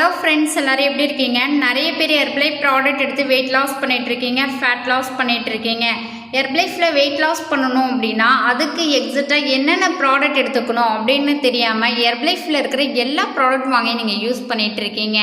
Hello friends எல்லோரும் எப்படி இருக்கீங்க? நிறைய பேர் ஹெர்ப்லை ப்ராடக்ட் எடுத்து வெயிட் லாஸ் பண்ணிகிட்ருக்கீங்க இருக்கீங்க ஃபேட் லாஸ் பண்ணிகிட்ருக்கீங்க இருக்கீங்க. வெயிட் லாஸ் பண்ணணும் அப்படின்னா அதுக்கு எக்ஸாக்டாக என்னென்ன ப்ராடக்ட் எடுத்துக்கணும் அப்படின்னு தெரியாமல் ஹெர்ப்லைஃபில் இருக்கிற எல்லா ப்ராடக்ட் வாங்கி நீங்கள் யூஸ் பண்ணிகிட்ருக்கீங்க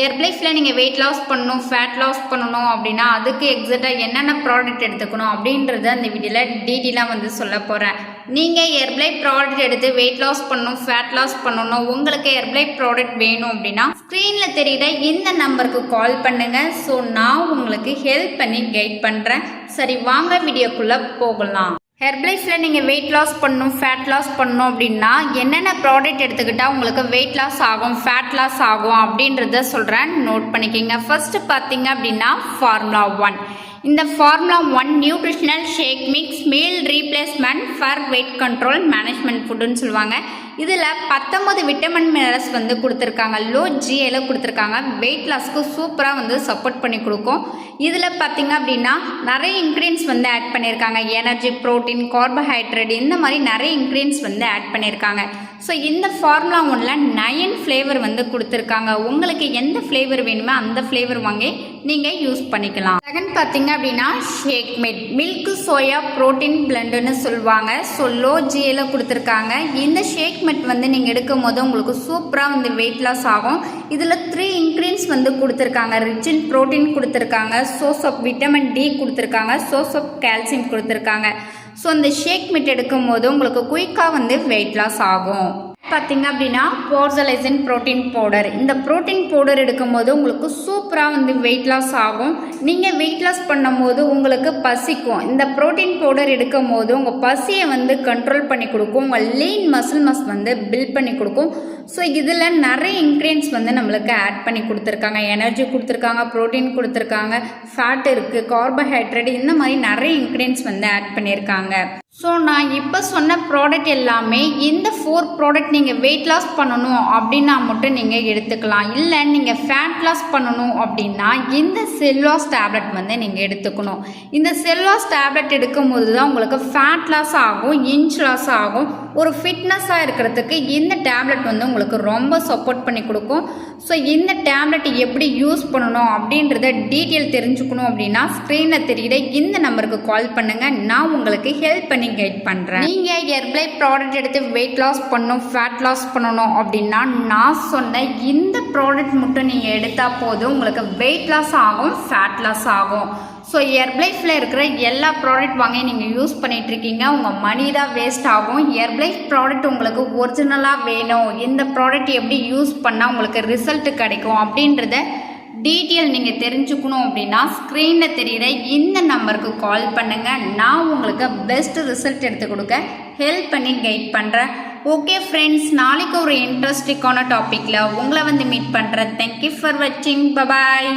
இருக்கீங்க. நீங்கள் வெயிட் லாஸ் பண்ணணும் ஃபேட் லாஸ் பண்ணணும் அப்படின்னா அதுக்கு எக்ஸாக்டாக என்னென்ன ப்ராடக்ட் எடுத்துக்கணும் அப்படின்றத அந்த வீடியோவில் டீட்டெயிலாக வந்து சொல்ல போகிறேன் நீங்கள் ஹெர்ப்லை ப்ராடக்ட் எடுத்து வெயிட் லாஸ் பண்ணணும் ஃபேட் லாஸ் பண்ணணும் உங்களுக்கு ஹெர்ப்லை ப்ராடக்ட் வேணும் அப்படின்னா ஸ்க்ரீனில் தெரிகிற இந்த நம்பருக்கு கால் பண்ணுங்கள் ஸோ நான் உங்களுக்கு ஹெல்ப் பண்ணி கைட் பண்ணுறேன் சரி வாங்க வீடியோக்குள்ளே போகலாம். ஹெர்ப்லைஃபில் நீங்கள் வெயிட் லாஸ் பண்ணணும் ஃபேட் லாஸ் பண்ணணும் அப்படின்னா என்னென்ன ப்ராடக்ட் எடுத்துக்கிட்டால் உங்களுக்கு வெயிட் லாஸ் ஆகும் ஃபேட் லாஸ் ஆகும் அப்படின்றத சொல்கிறேன் நோட் பண்ணிக்கிங்க. ஃபஸ்ட்டு பார்த்தீங்க அப்படின்னா ஃபார்முலா ஒன் இந்த formula one nutritional shake mix meal replacement for weight control management ஃபுட்டுன்னு சொல்லுவாங்க. இதில் பத்தொம்பது விட்டமின் மினரல்ஸ் வந்து கொடுத்துருக்காங்க. லோ ஜிஏல கொடுத்துருக்காங்க வெயிட் லாஸ்க்கு சூப்பராக வந்து சப்போர்ட் பண்ணி கொடுக்கும். இதில் பார்த்தீங்க அப்படின்னா நிறைய இன்க்ரீடியன்ஸ் வந்து ஆட் பண்ணியிருக்காங்க. எனர்ஜி ப்ரோட்டீன் கார்போஹைட்ரேட் இந்த மாதிரி நிறைய இன்க்ரீடியன்ஸ் வந்து ஆட் பண்ணியிருக்காங்க. ஸோ இந்த ஃபார்முலா ஒன்றில் நயன் ஃப்ளேவர் வந்து கொடுத்துருக்காங்க. உங்களுக்கு எந்த ஃப்ளேவர் வேணுமோ அந்த ஃப்ளேவர் வாங்கி நீங்கள் யூஸ் பண்ணிக்கலாம். செகண்ட் பார்த்தீங்க அப்படின்னா shake mate milk soya protein பிளண்டுன்னு சொல்லுவாங்க. ஸோ லோ ஜியில் கொடுத்துருக்காங்க. இந்த ஷேக் மேட் வந்து நீங்கள் எடுக்கும் போது உங்களுக்கு சூப்பராக வந்து வெயிட் லாஸ் ஆகும். இதில் த்ரீ இன்க்ரீடியன்ஸ் வந்து கொடுத்துருக்காங்க. ரிச் இன் ப்ரோட்டீன் கொடுத்துருக்காங்க. சோர்ஸ் ஆஃப் விட்டமின் டி கொடுத்துருக்காங்க. சோர்ஸ் ஆஃப் கால்சியம் கொடுத்துருக்காங்க. ஸோ இந்த ஷேக் மிட் எடுக்கும் போது உங்களுக்கு குயிக்காக வந்து வெயிட் லாஸ் ஆகும். பார்த்திங்க அப்படின்னா போர்சலைசின் ப்ரோட்டீன் பவுடர். இந்த ப்ரோட்டீன் பவுடர் எடுக்கும்போது உங்களுக்கு சூப்பராக வந்து வெயிட் லாஸ் ஆகும். நீங்கள் வெயிட் லாஸ் பண்ணும்போது உங்களுக்கு பசிக்கும். இந்த ப்ரோட்டீன் பவுடர் எடுக்கும் போது உங்கள் பசியை வந்து கண்ட்ரோல் பண்ணி கொடுக்கும். உங்கள் லீன் மசில் மஸ் வந்து பில்ட் பண்ணி கொடுக்கும். ஸோ இதில் நிறைய இன்க்ரீடியன்ஸ் வந்து நம்மளுக்கு ஆட் பண்ணி கொடுத்துருக்காங்க. எனர்ஜி கொடுத்துருக்காங்க ப்ரோட்டீன் கொடுத்துருக்காங்க ஃபேட் இருக்குது கார்போஹைட்ரேட் இந்த மாதிரி நிறைய இன்க்ரீடியன்ஸ் வந்து ஆட் பண்ணியிருக்காங்க. ஸோ நான் இப்போ சொன்ன ப்ராடக்ட் எல்லாமே இந்த ஃபோர் ப்ராடக்ட் நீங்கள் வெயிட் லாஸ் பண்ணணும் அப்படின்னா மட்டும் நீங்கள் எடுத்துக்கலாம். இல்லை நீங்கள் ஃபேட் லாஸ் பண்ணணும் அப்படின்னா இந்த செல்வாஸ் டேப்லெட் வந்து நீங்கள் எடுத்துக்கணும். இந்த செல்வாஸ் டேப்லெட் எடுக்கும்போது தான் உங்களுக்கு ஃபேட் லாஸ் ஆகும் இன்ச் லாஸ் ஆகும். ஒரு ஃபிட்னஸாக இருக்கிறதுக்கு இந்த டேப்லெட் வந்து உங்களுக்கு ரொம்ப சப்போர்ட் பண்ணி கொடுக்கும். ஸோ இந்த டேப்லெட் எப்படி யூஸ் பண்ணணும் அப்படின்றத டீட்டெயில் தெரிஞ்சுக்கணும் அப்படின்னா ஸ்க்ரீனில் தெரிகிற இந்த நம்பருக்கு கால் பண்ணுங்கள் நான் உங்களுக்கு ஹெல்ப் பண்ணி கைட் பண்ணுறேன் நீங்கள் ஹெர்ப்லை ப்ராடக்ட் எடுத்து வெயிட் லாஸ் பண்ணணும் ஃபேட் லாஸ் பண்ணணும் அப்படின்னா நான் சொன்ன இந்த ப்ராடக்ட் மட்டும் நீங்கள் எடுத்தால் போதும். உங்களுக்கு வெயிட் லாஸ் ஆகும் ஃபேட் லாஸ் ஆகும். ஸோ ஹெர்ப்லைஃபில் இருக்கிற எல்லா ப்ராடக்ட் வாங்கி நீங்கள் யூஸ் பண்ணிட்டு இருக்கீங்க. உங்கள் மணி தான் வேஸ்ட் ஆகும். ஹெர்ப்லைஃப் ப்ராடக்ட் உங்களுக்கு ஒரிஜினலாக வேணும். இந்த ப்ராடக்ட் எப்படி யூஸ் பண்ணால் உங்களுக்கு ரிசல்ட் கிடைக்கும் அப்படின்றத டீட்டெயில் நீங்கள் தெரிஞ்சுக்கணும் அப்படின்னா ஸ்க்ரீனில் தெரிகிற இந்த நம்பருக்கு கால் பண்ணுங்கள் நான் உங்களுக்கு பெஸ்ட் ரிசல்ட் எடுத்து கொடுக்க ஹெல்ப் பண்ணி கைட் பண்ணுறேன் ஓகே ஃப்ரெண்ட்ஸ் நாளைக்கு ஒரு இன்ட்ரெஸ்டிங்கான டாப்பிக்கில் உங்களை வந்து மீட் பண்ணுறேன் தேங்க்யூ ஃபார் வாட்சிங் பபாய்